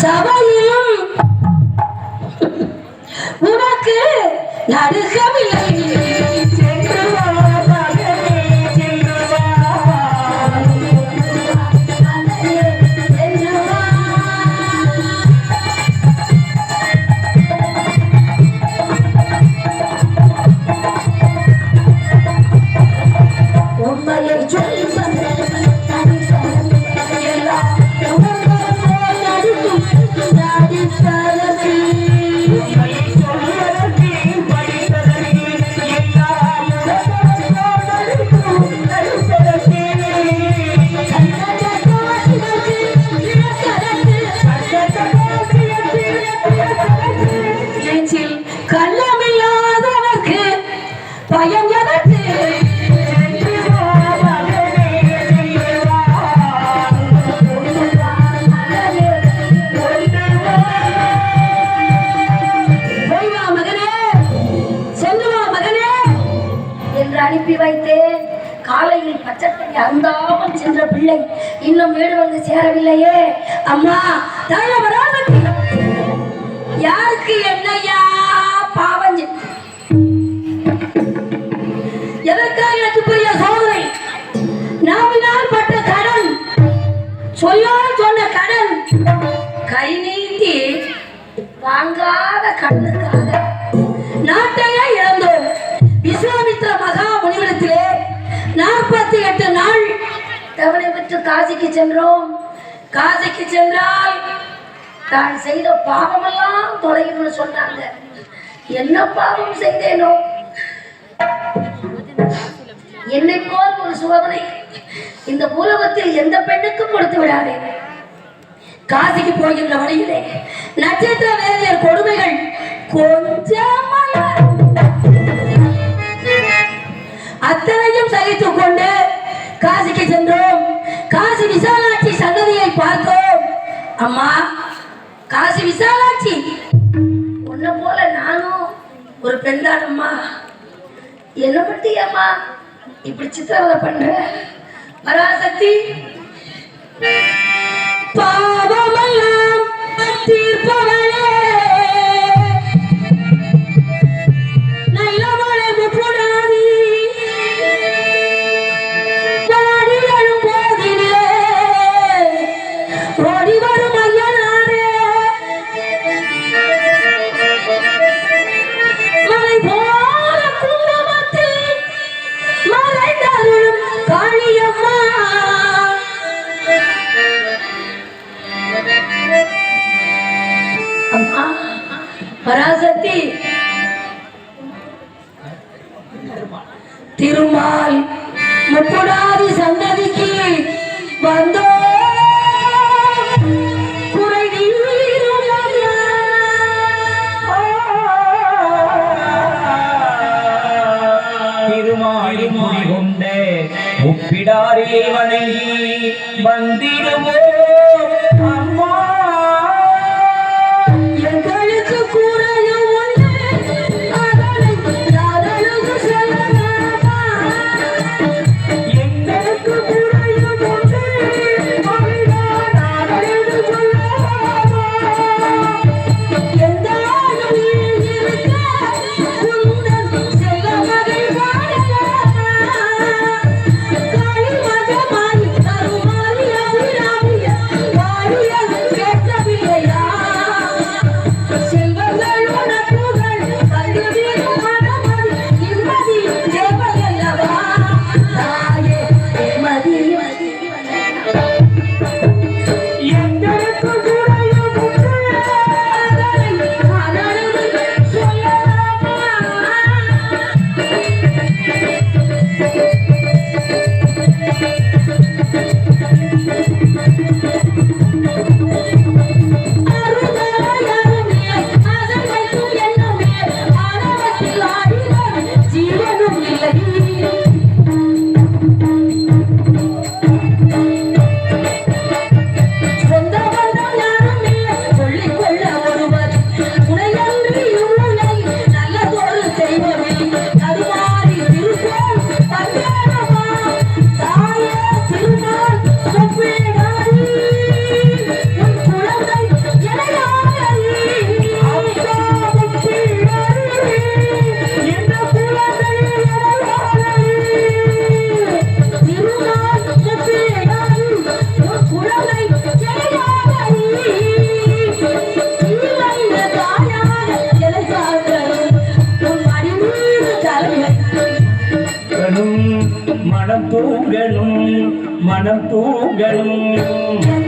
சபையிலும் உனக்கு நடுகவில்லை மகனே என்று அனுப்பி வைத்தேன் காலையில் பச்சத்தை அருந்தாமல் சென்ற பிள்ளை இன்னும் வீடு வந்து சேரவில்லையே அம்மா தாய யாருக்கு என்னையா சொல்லால் சொன்ன கடன். கை நீட்டி வாங்காத கண்ணுக்காக நாட்டையே இழந்தோம். விஸ்வாமித்திர மகா முனிவிடத்திலே நாற்பத்தி எட்டு நாள் தவணை பெற்று காசிக்கு சென்றோம். காசிக்கு சென்றால் தான் செய்த பாவமெல்லாம் தொலையும்னு சொன்னாங்க. என்ன பாவம் செய்தேனோ? என்னை போல் ஒரு சோதனை இந்த பூலகத்தில் எந்த பெண்ணுக்கும் கொடுத்து விடாதே. காசிக்கு போகின்ற வழியிலே நட்சத்திர வேதியர் கொடுமைகள் கொஞ்சம் அத்தனையும் சகித்துக் கொண்டு காசிக்கு சென்றோம். காசி விசாலாட்சி சன்னதியை பார்த்தோம். அம்மா காசி விசாலாட்சி உன்னை போல நானும் ஒரு பெண்தானம்மா. என்ன அம்மா இப்படி சித்திரவதை பண்ற? பராசக்தி பாவமெல்லாம் தீர்ப்பவர் ഉയർത്തി. തിരുമാൽ മുപ്പതാതി സന്തതിക്ക് വന്നോ? കൊണ്ട് വണങ്ങി വന്നിരുമോ மனம் தூங்கணும் மனம் தூங்கணும்.